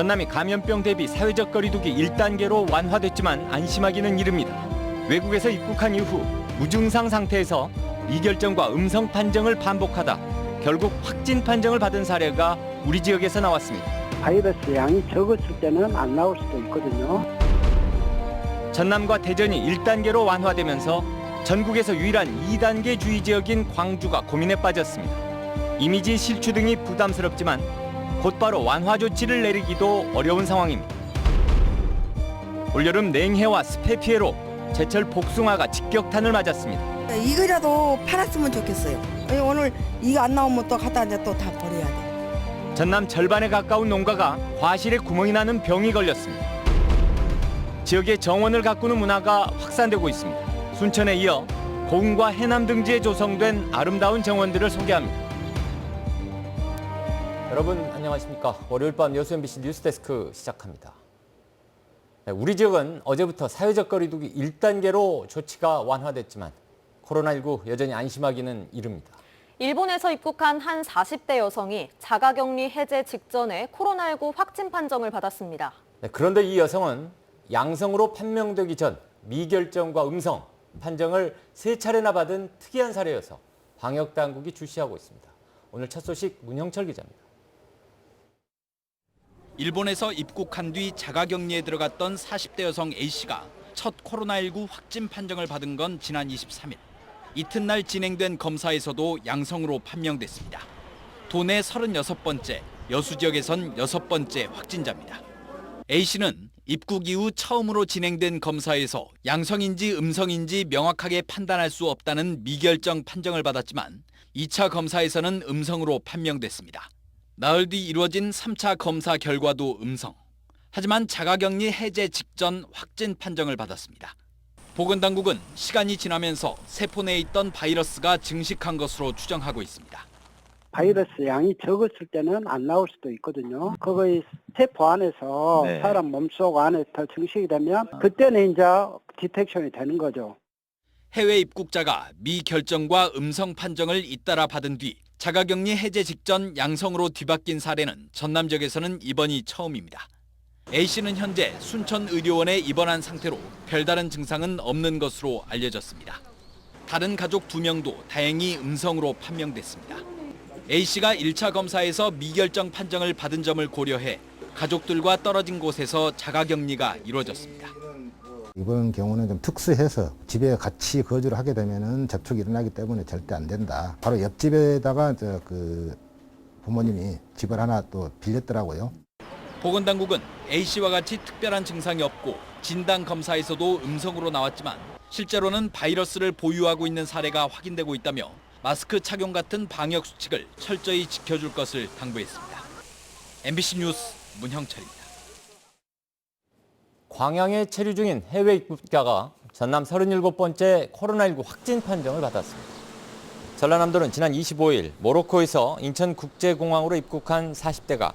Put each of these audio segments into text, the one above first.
전남이 감염병 대비 사회적 거리두기 1단계로 완화됐지만 안심하기는 이릅니다. 외국에서 입국한 이후 무증상 상태에서 미결정과 음성 판정을 반복하다 결국 확진 판정을 받은 사례가 우리 지역에서 나왔습니다. 바이러스 양이 적었을 때는 안 나올 수도 있거든요. 전남과 대전이 1단계로 완화되면서 전국에서 유일한 2단계 주의 지역인 광주가 고민에 빠졌습니다. 이미지 실추 등이 부담스럽지만 곧바로 완화 조치를 내리기도 어려운 상황입니다. 올여름 냉해와 습해 피해로 제철 복숭아가 직격탄을 맞았습니다. 이거라도 팔았으면 좋겠어요. 아니, 오늘 이거 안 나오면 또 갖다 이제 또 다 버려야 돼. 전남 절반에 가까운 농가가 과실에 구멍이 나는 병이 걸렸습니다. 지역의 정원을 가꾸는 문화가 확산되고 있습니다. 순천에 이어 고흥과 해남 등지에 조성된 아름다운 정원들을 소개합니다. 여러분 안녕하십니까? 월요일 밤 여수 MBC 뉴스데스크 시작합니다. 네, 우리 지역은 어제부터 사회적 거리두기 1단계로 조치가 완화됐지만 코로나19 여전히 안심하기는 이릅니다. 일본에서 입국한 한 40대 여성이 자가격리 해제 직전에 코로나19 확진 판정을 받았습니다. 네, 그런데 이 여성은 양성으로 판명되기 전 미결정과 음성 판정을 세 차례나 받은 특이한 사례여서 방역 당국이 주시하고 있습니다. 오늘 첫 소식 문형철 기자입니다. 일본에서 입국한 뒤 자가격리에 들어갔던 40대 여성 A씨가 첫 코로나19 확진 판정을 받은 건 지난 23일. 이튿날 진행된 검사에서도 양성으로 판명됐습니다. 도내 36번째, 여수 지역에선 여섯 번째 확진자입니다. A씨는 입국 이후 처음으로 진행된 검사에서 양성인지 음성인지 명확하게 판단할 수 없다는 미결정 판정을 받았지만 2차 검사에서는 음성으로 판명됐습니다. 나흘 뒤 이루어진 3차 검사 결과도 음성. 하지만 자가격리 해제 직전 확진 판정을 받았습니다. 보건당국은 시간이 지나면서 세포 내에 있던 바이러스가 증식한 것으로 추정하고 있습니다. 바이러스 양이 적었을 때는 안 나올 수도 있거든요. 그거의 세포 안에서 네. 사람 몸속 안에 더 증식이 되면 그때는 이제 디텍션이 되는 거죠. 해외 입국자가 미 결정과 음성 판정을 잇따라 받은 뒤 자가격리 해제 직전 양성으로 뒤바뀐 사례는 전남 지역에서는 이번이 처음입니다. A씨는 현재 순천의료원에 입원한 상태로 별다른 증상은 없는 것으로 알려졌습니다. 다른 가족 두명도 다행히 음성으로 판명됐습니다. A씨가 1차 검사에서 미결정 판정을 받은 점을 고려해 가족들과 떨어진 곳에서 자가격리가 이루어졌습니다. 이번 경우는 좀 특수해서 집에 같이 거주를 하게 되면은 접촉이 일어나기 때문에 절대 안 된다. 바로 옆집에다가 저 그 부모님이 집을 하나 또 빌렸더라고요. 보건당국은 A씨와 같이 특별한 증상이 없고 진단 검사에서도 음성으로 나왔지만 실제로는 바이러스를 보유하고 있는 사례가 확인되고 있다며 마스크 착용 같은 방역 수칙을 철저히 지켜줄 것을 당부했습니다. MBC 뉴스 문형철입니다. 광양에 체류 중인 해외 입국자가 전남 37번째 코로나19 확진 판정을 받았습니다. 전라남도는 지난 25일 모로코에서 인천국제공항으로 입국한 40대가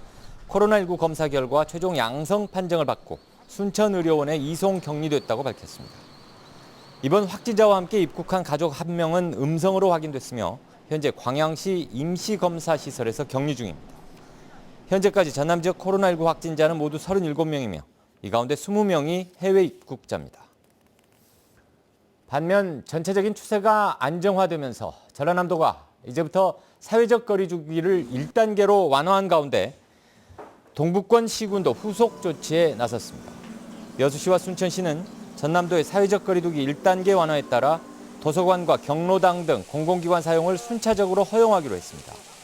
코로나19 검사 결과 최종 양성 판정을 받고 순천의료원에 이송 격리됐다고 밝혔습니다. 이번 확진자와 함께 입국한 가족 한 명은 음성으로 확인됐으며 현재 광양시 임시검사시설에서 격리 중입니다. 현재까지 전남 지역 코로나19 확진자는 모두 37명이며 이 가운데 20명이 해외 입국자입니다. 반면 전체적인 추세가 안정화되면서 전라남도가 이제부터 사회적 거리두기를 1단계로 완화한 가운데 동북권 시군도 후속 조치에 나섰습니다. 여수시와 순천시는 전남도의 사회적 거리두기 1단계 완화에 따라 도서관과 경로당 등 공공기관 사용을 순차적으로 허용하기로 했습니다.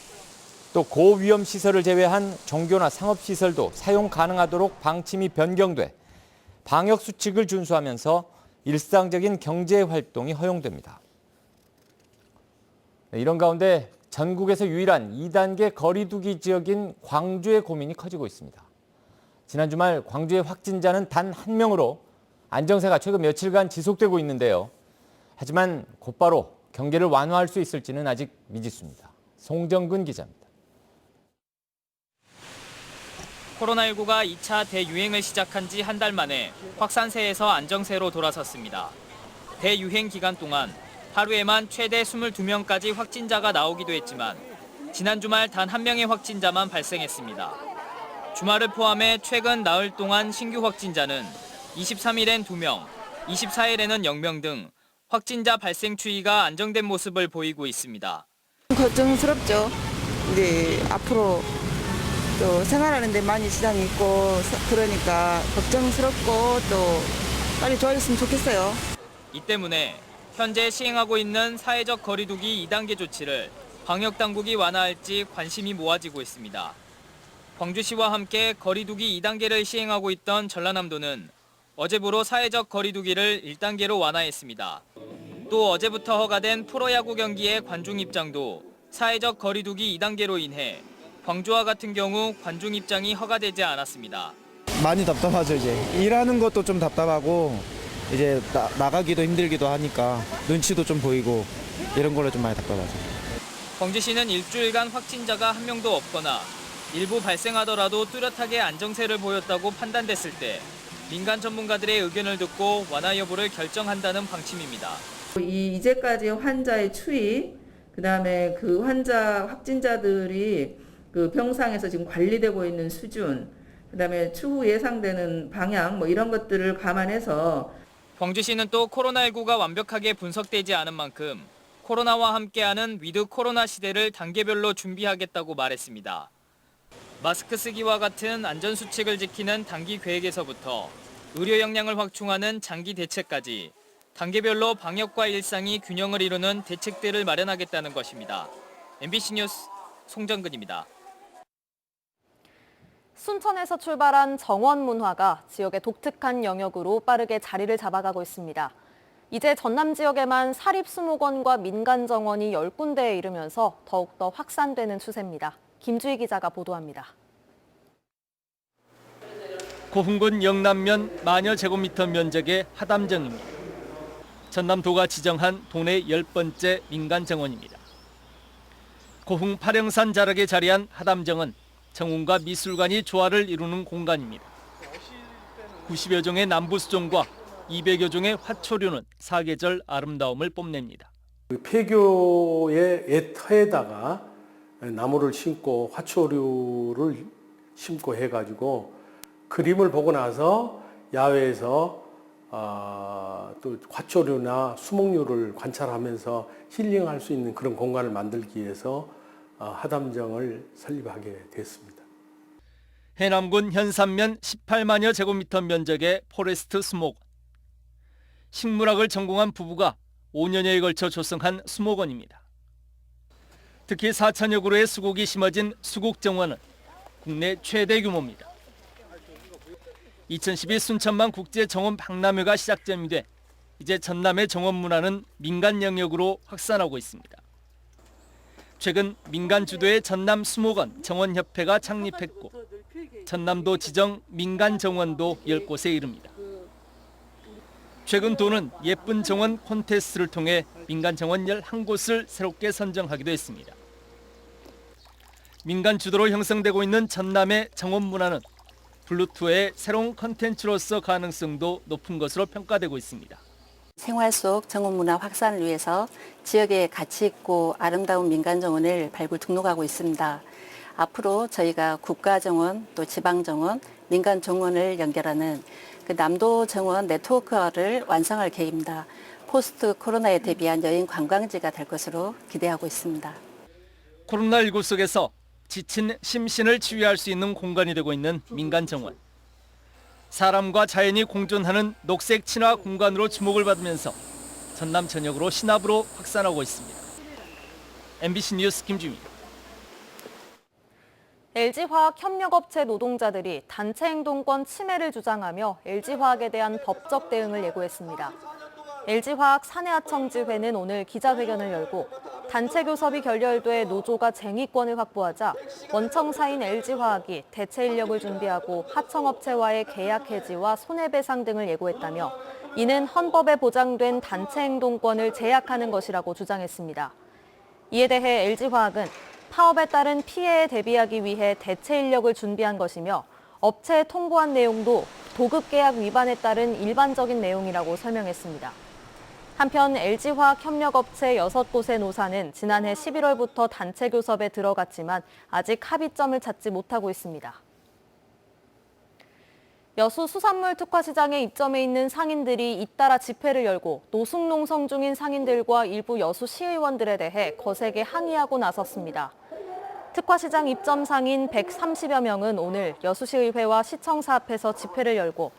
또 고위험 시설을 제외한 종교나 상업 시설도 사용 가능하도록 방침이 변경돼 방역 수칙을 준수하면서 일상적인 경제 활동이 허용됩니다. 네, 이런 가운데 전국에서 유일한 2단계 거리두기 지역인 광주의 고민이 커지고 있습니다. 지난 주말 광주의 확진자는 단 한 명으로 안정세가 최근 며칠간 지속되고 있는데요. 하지만 곧바로 경계를 완화할 수 있을지는 아직 미지수입니다. 송정근 기자입니다. 코로나19가 2차 대유행을 시작한 지 한 달 만에 확산세에서 안정세로 돌아섰습니다. 대유행 기간 동안 하루에만 최대 22명까지 확진자가 나오기도 했지만 지난 주말 단 한 명의 확진자만 발생했습니다. 주말을 포함해 최근 나흘 동안 신규 확진자는 23일엔 2명, 24일에는 0명 등 확진자 발생 추이가 안정된 모습을 보이고 있습니다. 걱정스럽죠. 이제 앞으로 또 생활하는데 많이 지장이 있고 서- 그러니까 걱정스럽고 또 빨리 좋아졌으면 좋겠어요. 이 때문에 현재 시행하고 있는 사회적 거리두기 2단계 조치를 방역 당국이 완화할지 관심이 모아지고 있습니다. 광주시와 함께 거리두기 2단계를 시행하고 있던 전라남도는 어제부로 사회적 거리두기를 1단계로 완화했습니다. 또 어제부터 허가된 프로야구 경기의 관중 입장도 사회적 거리두기 2단계로 인해 광주와 같은 경우 관중 입장이 허가되지 않았습니다. 많이 답답하죠 이제 일하는 것도 좀 답답하고 이제 나, 나가기도 힘들기도 하니까 눈치도 좀 보이고 이런 걸로 좀 많이 답답하죠. 광주시는 일주일간 확진자가 한 명도 없거나 일부 발생하더라도 뚜렷하게 안정세를 보였다고 판단됐을 때 민간 전문가들의 의견을 듣고 완화 여부를 결정한다는 방침입니다. 이 이제까지 환자의 추이, 그다음에 그 환자 확진자들이 그 병상에서 지금 관리되고 있는 수준, 그다음에 추후 예상되는 방향 뭐 이런 것들을 감안해서 광주시는 또 코로나19가 완벽하게 분석되지 않은 만큼 코로나와 함께하는 위드 코로나 시대를 단계별로 준비하겠다고 말했습니다. 마스크 쓰기와 같은 안전 수칙을 지키는 단기 계획에서부터 의료 역량을 확충하는 장기 대책까지 단계별로 방역과 일상이 균형을 이루는 대책들을 마련하겠다는 것입니다. MBC 뉴스 송정근입니다. 순천에서 출발한 정원 문화가 지역의 독특한 영역으로 빠르게 자리를 잡아가고 있습니다. 이제 전남 지역에만 사립수목원과 민간 정원이 10군데에 이르면서 더욱더 확산되는 추세입니다. 김주희 기자가 보도합니다. 고흥군 영남면 만여 제곱미터 면적의 하담정입니다. 전남도가 지정한 도내 열 번째 민간 정원입니다. 고흥 파령산 자락에 자리한 하담정은 정원과 미술관이 조화를 이루는 공간입니다. 90여 종의 남부수종과 200여 종의 화초류는 사계절 아름다움을 뽐냅니다. 그 폐교의 애터에다가 나무를 심고 화초류를 심고 해가지고 그림을 보고 나서 야외에서 아, 또 화초류나 수목류를 관찰하면서 힐링할 수 있는 그런 공간을 만들기 위해서 아, 하담정을 설립하게 됐습니다. 해남군 현산면 18만여 제곱미터 면적의 포레스트 수목원. 식물학을 전공한 부부가 5년여에 걸쳐 조성한 수목원입니다. 특히 4천여 그루의 수국이 심어진 수국정원은 국내 최대 규모입니다. 2012 순천만 국제 정원 박람회가 시작점이 돼 이제 전남의 정원 문화는 민간 영역으로 확산하고 있습니다. 최근 민간 주도의 전남 수목원 정원협회가 창립했고 전남도 지정 민간 정원도 10곳에 이릅니다. 최근 도는 예쁜 정원 콘테스트를 통해 민간 정원 11곳을 새롭게 선정하기도 했습니다. 민간 주도로 형성되고 있는 전남의 정원 문화는 블루투의 새로운 컨텐츠로서 가능성도 높은 것으로 평가되고 있습니다. 생활 속 정원 문화 확산을 위해서 지역의 가치 있고 아름다운 민간 정원을 발굴 등록하고 있습니다. 앞으로 저희가 국가 정원, 또 지방 정원, 민간 정원을 연결하는 그 남도 정원 네트워크를 완성할 계획입니다. 포스트 코로나에 대비한 여행 관광지가 될 것으로 기대하고 있습니다. 코로나19 속에서 지친 심신을 치유할 수 있는 공간이 되고 있는 민간 정원. 사람과 자연이 공존하는 녹색 친화 공간으로 주목을 받으면서 전남 전역으로 신압으로 확산하고 있습니다. MBC 뉴스 김주입니다. LG화학 협력업체 노동자들이 단체 행동권 침해를 주장하며 LG화학에 대한 법적 대응을 예고했습니다. LG화학 사내하청지회는 오늘 기자회견을 열고 단체 교섭이 결렬돼 노조가 쟁의권을 확보하자 원청사인 LG화학이 대체 인력을 준비하고 하청업체와의 계약 해지와 손해배상 등을 예고했다며 이는 헌법에 보장된 단체 행동권을 제약하는 것이라고 주장했습니다. 이에 대해 LG화학은 파업에 따른 피해에 대비하기 위해 대체 인력을 준비한 것이며 업체에 통보한 내용도 도급 계약 위반에 따른 일반적인 내용이라고 설명했습니다. 한편 LG화학 협력업체 6곳의 노사는 지난해 11월부터 단체 교섭에 들어갔지만 아직 합의점을 찾지 못하고 있습니다. 여수 수산물 특화시장에 입점해 있는 상인들이 잇따라 집회를 열고 노숙농성 중인 상인들과 일부 여수 시의원들에 대해 거세게 항의하고 나섰습니다. 특화시장 입점 상인 130여 명은 오늘 여수시의회와 시청사 앞에서 집회를 열고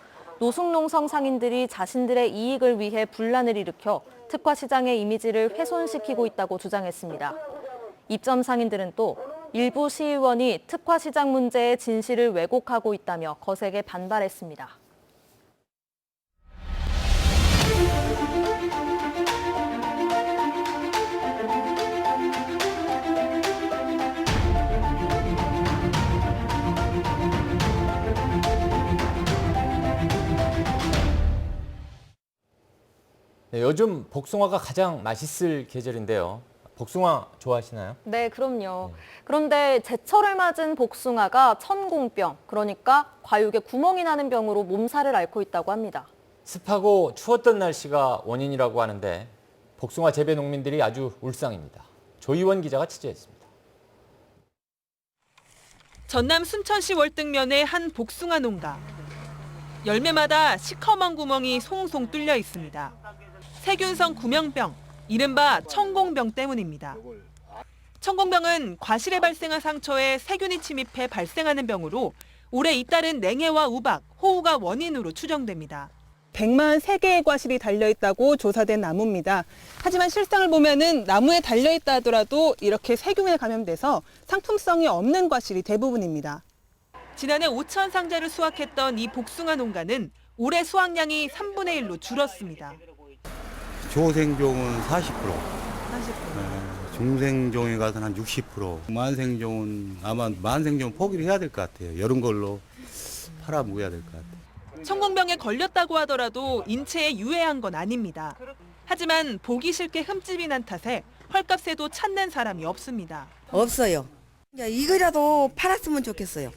노숙농 성 상인들이 자신들의 이익을 위해 분란을 일으켜 특화 시장의 이미지를 훼손시키고 있다고 주장했습니다. 입점 상인들은 또 일부 시의원이 특화 시장 문제의 진실을 왜곡하고 있다며 거세게 반발했습니다. 네, 요즘 복숭아가 가장 맛있을 계절인데요. 복숭아 좋아하시나요? 네, 그럼요. 그런데 제철을 맞은 복숭아가 천공병, 그러니까 과육에 구멍이 나는 병으로 몸살을 앓고 있다고 합니다. 습하고 추웠던 날씨가 원인이라고 하는데 복숭아 재배 농민들이 아주 울상입니다. 조이원 기자가 취재했습니다. 전남 순천시 월등면의 한 복숭아 농가. 열매마다 시커먼 구멍이 송송 뚫려 있습니다. 세균성 구명병, 이른바 천공병 때문입니다. 천공병은 과실에 발생한 상처에 세균이 침입해 발생하는 병으로 올해 잇따른 냉해와 우박, 호우가 원인으로 추정됩니다. 143개의 과실이 달려있다고 조사된 나무입니다. 하지만 실상을 보면은 나무에 달려있다 하더라도 이렇게 세균에 감염돼서 상품성이 없는 과실이 대부분입니다. 지난해 5천 상자를 수확했던 이 복숭아 농가는 올해 수확량이 3분의 1로 줄었습니다. 조생종은 40%, 네, 중생종에 가서는 한 60%, 만생종은 아마 만생종 포기를 해야 될 것 같아요. 이런 걸로 팔아 먹어야 될 것 같아요. 천공병에 걸렸다고 하더라도 인체에 유해한 건 아닙니다. 하지만 보기 싫게 흠집이 난 탓에 헐값에도 찾는 사람이 없습니다. 없어요. 이제 이거라도 팔았으면 좋겠어요.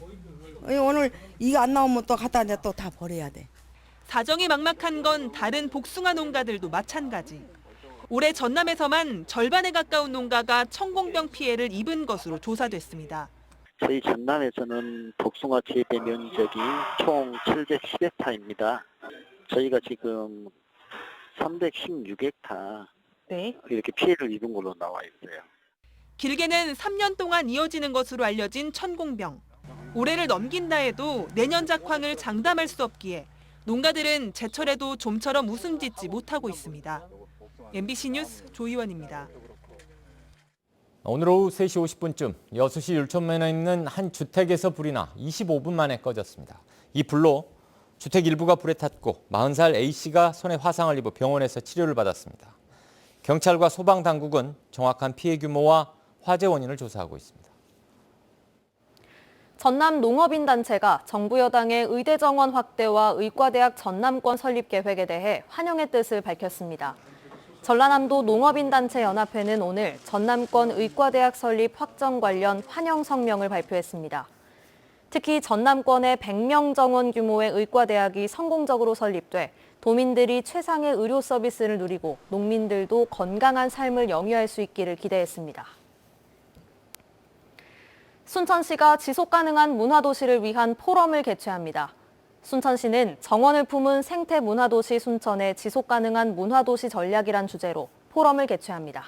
오늘 이거 안 나오면 또 갖다 이제 또 다 버려야 돼. 사정이 막막한 건 다른 복숭아 농가들도 마찬가지. 올해 전남에서만 절반에 가까운 농가가 천공병 피해를 입은 것으로 조사됐습니다. 저희 전남에서는 복숭아 재배 면적이 총 710헥타입니다. 저희가 지금 316헥타 이렇게 피해를 입은 걸로 나와 있어요. 길게는 3년 동안 이어지는 것으로 알려진 천공병. 올해를 넘긴다 해도 내년 작황을 장담할 수 없기에 농가들은 제철에도 좀처럼 웃음 짓지 못하고 있습니다. MBC 뉴스 조이원입니다. 오늘 오후 3시 50분쯤 여수시 율촌면에 있는 한 주택에서 불이 나 25분 만에 꺼졌습니다. 이 불로 주택 일부가 불에 탔고 40살 A씨가 손에 화상을 입어 병원에서 치료를 받았습니다. 경찰과 소방당국은 정확한 피해 규모와 화재 원인을 조사하고 있습니다. 전남 농업인단체가 정부 여당의 의대 정원 확대와 의과대학 전남권 설립 계획에 대해 환영의 뜻을 밝혔습니다. 전라남도 농업인단체 연합회는 오늘 전남권 의과대학 설립 확정 관련 환영 성명을 발표했습니다. 특히 전남권의 100명 정원 규모의 의과대학이 성공적으로 설립돼 도민들이 최상의 의료 서비스를 누리고 농민들도 건강한 삶을 영위할 수 있기를 기대했습니다. 순천시가 지속 가능한 문화도시를 위한 포럼을 개최합니다. 순천시는 정원을 품은 생태 문화도시 순천의 지속 가능한 문화도시 전략이란 주제로 포럼을 개최합니다.